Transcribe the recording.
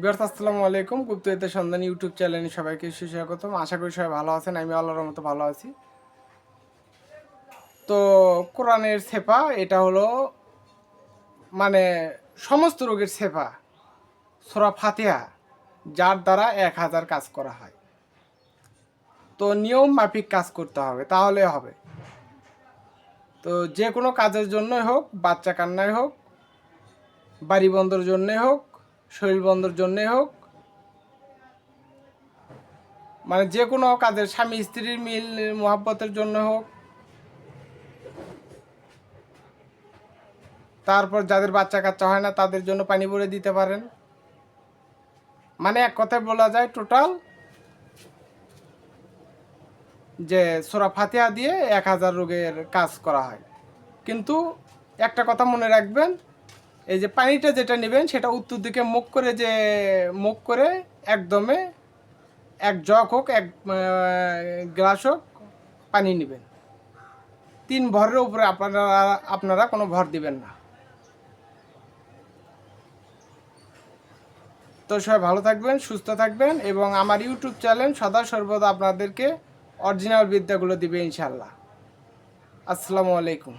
বিয়ার্স আসসালামু আলাইকুম। গুপ্তহিতের সন্ধান ইউটিউব চ্যানেলে সবাইকে সুস্বাগতম। আশা করি সবাই ভালো আছেন আমি আল্লাহর মতো ভালো আছি। তো কোরআনের সেপা এটা হলো মানে সমস্ত রোগের সেপা সোরা ফাতিহা, যার দ্বারা এক হাজার কাজ করা হয়। তো নিয়ম মাফিক কাজ করতে হবে, তাহলে হবে। তো যে কোনো কাজের জন্যই হোক, বাচ্চা কান্নায় হোক, বাড়ি বন্ধর জন্যে হোক শরীর বন্ধর জন্যে হোক মানে যে কোনো কাজের, স্বামী, স্ত্রীর মিল, মোহাব্বতের জন্য হোক। তারপর যাদের বাচ্চা কাচ্চা হয় না, তাদের জন্য পানি ভরে দিতে পারেন। মানে এক কথায় বলা যায় টোটাল যে সোরা ফাতিহা দিয়ে এক হাজার রোগের কাজ করা হয়। কিন্তু একটা কথা মনে রাখবেন এই যে পানিটা যেটা নেবেন, সেটা উত্তর দিকে মুখ করে যে, মুখ করে একদমে এক জগ হোক, এক গ্লাস হোক, পানি নেবেন। তিন ভরের উপরে আপনারা আপনারা কোনো ভর দিবেন না। তো সবাই ভালো থাকবেন, সুস্থ থাকবেন এবং আমার ইউটিউব চ্যানেল সদা সর্বদা আপনাদেরকে অরিজিনাল বিদ্যাগুলো দিবে ইনশাল্লাহ আসসালামু আলাইকুম।